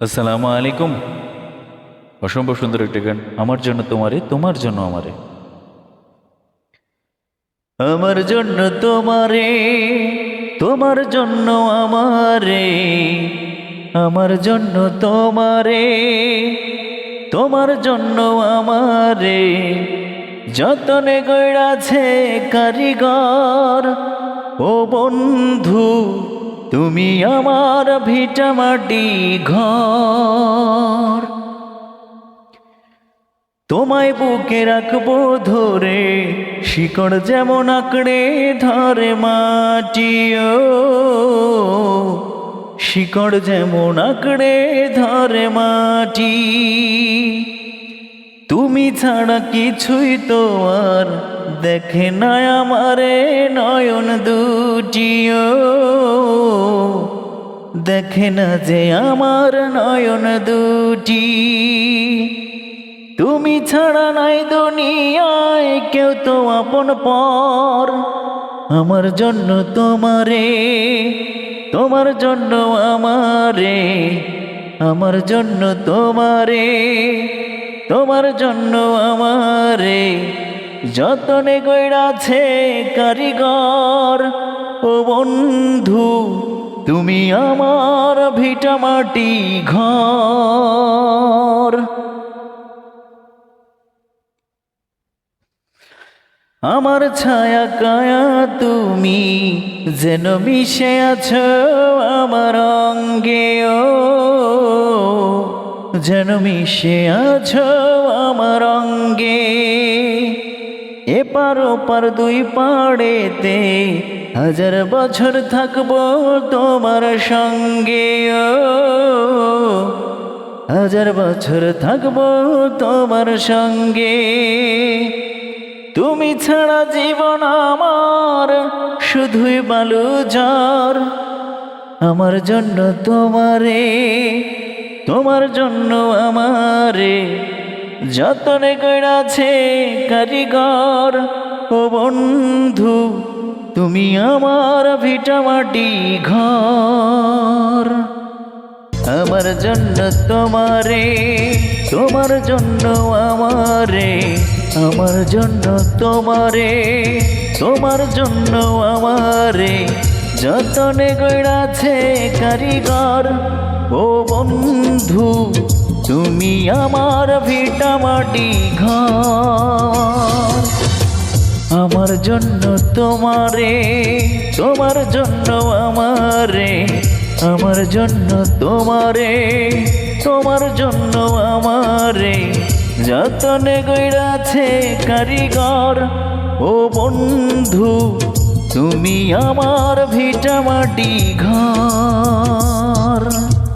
আসসালামু আলাইকুম। অসম্ভব সুন্দর একটা গান। আমার জন্য তোমারে, তোমার জন্য আমারে। আমার জন্য তোমারে, তোমার জন্য আমারে। আমার জন্য তোমারে, তোমার জন্য আমারে। যতনে গড়াছে কারিগর, ও বন্ধু তুমি আমার ভিটামাটি ঘর। তোমায় বুকে রাখব ধরে, শিকড় যেমন আঁকড়ে ধরে মাটিও। শিকড় যেমন আঁকড়ে ধরে মাটি। তুমি ছাড়া কিছুই তো আর দেখে না আমারে নয়ন দুটিও। দেখে না যে আমার নয়ন দুটি। তুমি ছাড়া নাই দুনিয়ায় কেউ তো আপন পর। আমার জন্য তোমারে, তোমার জন্য আমারে, আমার জন্য তোমারে। তোমার জন্য আমারে যতনে গড়াছে কারিগর। ও বন্ধু, তুমি আমার ভিটামাটি ঘর। আমার ছায়া কায়া তুমি যেন মিশে আছো আমার অঙ্গে। যেন মিশে আছো আমার অঙ্গে। এপার ওপার দুই পাড়েতে হাজার বছর থাকব তোমার সঙ্গে, ও। হাজার বছর থাকব তোমার সঙ্গে। তুমি ছাড়া জীবন আমার শুধুই বালু ঝড়। আমার জন্য তোমারে তোমার জন্য আমারে যতনে গড়াছে কারিগর, ও বন্ধু, তুমি আমার ভিটামাটি ঘর। আমার জন্য তোমারে, তোমার জন্য আমারে, আমার জন্য তোমারে, তোমার জন্য আমারে, যতনে গড়াছে কারিগর ও বন্ধু, তুমি আমার ভিটামাটি ঘর। আমার জন্য তোমারে, তোমার জন্য আমারে, আমার জন্য তোমারে, তোমার জন্য আমারে। যতনে গড়াছে কারিগর, ও বন্ধু, তুমি আমার ভিটামাটি ঘর।